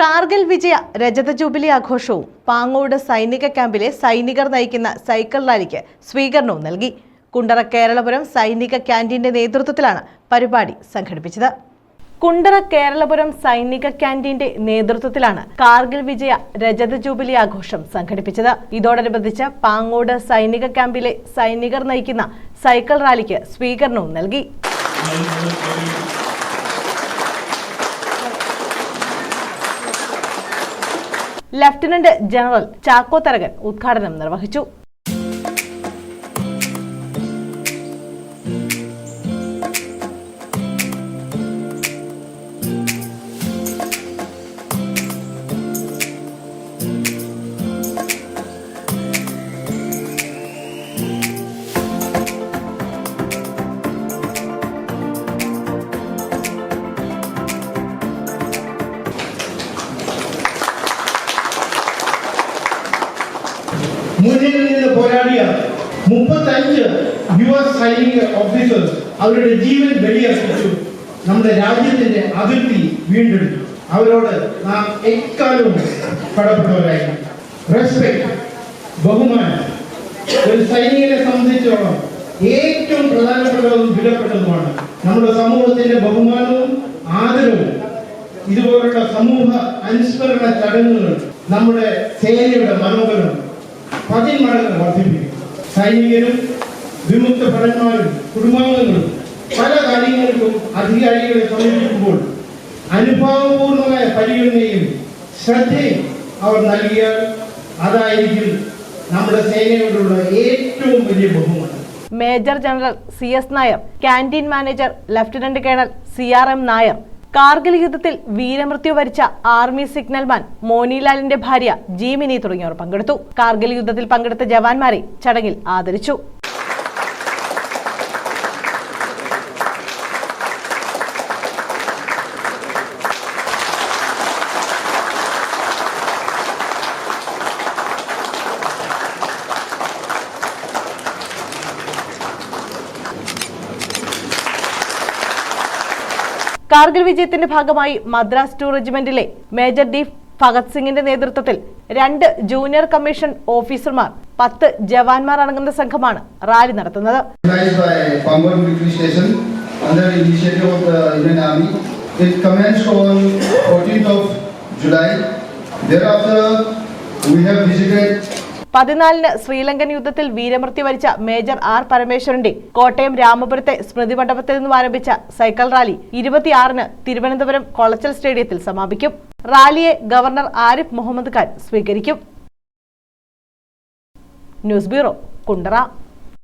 കാർഗിൽ വിജയ രജത ജൂബിലി ആഘോഷവും പാങ്ങോട് സൈനിക ക്യാമ്പിലെ സൈനികർ നയിക്കുന്ന സൈക്കിൾ റാലിക്ക് സ്വീകരണവും നൽകി. കുണ്ടറ കേരളപുരം സൈനിക ക്യാന്റീന്റെ നേതൃത്വത്തിലാണ് പരിപാടി സംഘടിപ്പിച്ചത്. കുണ്ടറ കേരളപുരം സൈനിക ക്യാന്റീന്റെ നേതൃത്വത്തിലാണ് കാർഗിൽ വിജയ രജത ജൂബിലി ആഘോഷം സംഘടിപ്പിച്ചത്. ഇതോടനുബന്ധിച്ച് പാങ്ങോട് സൈനിക ക്യാമ്പിലെ സൈനികർ നയിക്കുന്ന സൈക്കിൾ റാലിക്ക് സ്വീകരണവും നൽകി. ലഫ്റ്റനന്റ് ജനറൽ ചാക്കോ തരകൻ ഉദ്ഘാടനം നിർവഹിച്ചു മുന്നിൽ നിന്ന് പോരാടിയ മുപ്പത്തഞ്ച് യു എസ് സൈനിക ഓഫീസേഴ്സ് അവരുടെ ജീവൻ ബലിയർപ്പിച്ചു. നമ്മുടെ രാജ്യത്തിന്റെ അതിർത്തി വീണ്ടെടുത്തു. അവരോട് നാം എക്കാലവും കടപ്പെട്ടവരായിരുന്നു. റെസ്പെക്ട് ബഹുമാനം. ഒരു സൈനികനെ സംബന്ധിച്ചോളം ഏറ്റവും പ്രധാനപ്പെട്ടതും വിലപ്പെട്ടതുമാണ് നമ്മുടെ സമൂഹത്തിന്റെ ബഹുമാനവും ആദരവും. ഇതുപോലുള്ള സമൂഹ അനുസ്മരണ ചടങ്ങുകൾ നമ്മുടെ സേനയുടെ മനോബലം പതിന്മടങ്ങ് വർദ്ധിപ്പിക്കും. സൈനികരും വിമുക്ത ഭടന്മാരും കുടുംബാംഗങ്ങളും പല കാര്യങ്ങൾക്കും അധികാരികളെ സമീപിക്കുമ്പോൾ അനുഭാവപൂർണമായ പരിഗണനയും ശ്രദ്ധയും അവർ നൽകിയാൽ അതായിരിക്കും നമ്മുടെ സേനയോടുള്ള ഏറ്റവും വലിയ ബഹുമാനം. Major general C S Nair canteen manager lieutenant colonel C R M Nair Kargil യുദ്ധത്തിൽ വീരമൃത്യു വരിച്ച ആർമി സിഗ്നൽമാൻ മോനിലാലിന്റെ ഭാര്യ ജീമിനി തുടങ്ങിയവർ പങ്കെടുത്തു. കാർഗിൽ യുദ്ധത്തിൽ പങ്കെടുത്ത ജവാന്മാരെ ചടങ്ങിൽ ആദരിച്ചു. കാർഗിൽ വിജയത്തിന്റെ ഭാഗമായി മദ്രാസ് ടു റെജിമെന്റിലെ മേജർ ഡി ഭഗത് സിംഗിന്റെ നേതൃത്വത്തിൽ രണ്ട് ജൂനിയർ കമ്മീഷൻ ഓഫീസർമാർ പത്ത് ജവാന്മാർ അടങ്ങുന്ന സംഘമാണ് റാലി നടത്തുന്നത്. പതിനാലിന് ശ്രീലങ്കൻ യുദ്ധത്തിൽ വീരമൃത്യു വരിച്ച മേജർ ആർ പരമേശ്വരന്റെ കോട്ടയം രാമപുരത്തെ സ്മൃതി മണ്ഡപത്തിൽ നിന്നും ആരംഭിച്ച സൈക്കിൾ റാലി ഇരുപത്തിയാറിന് തിരുവനന്തപുരം കൊളച്ചൽ സ്റ്റേഡിയത്തിൽ സമാപിക്കും. റാലിയെ ഗവർണർ ആരിഫ് മുഹമ്മദ് ഖാൻ സ്വീകരിക്കും. News bureau Kundara.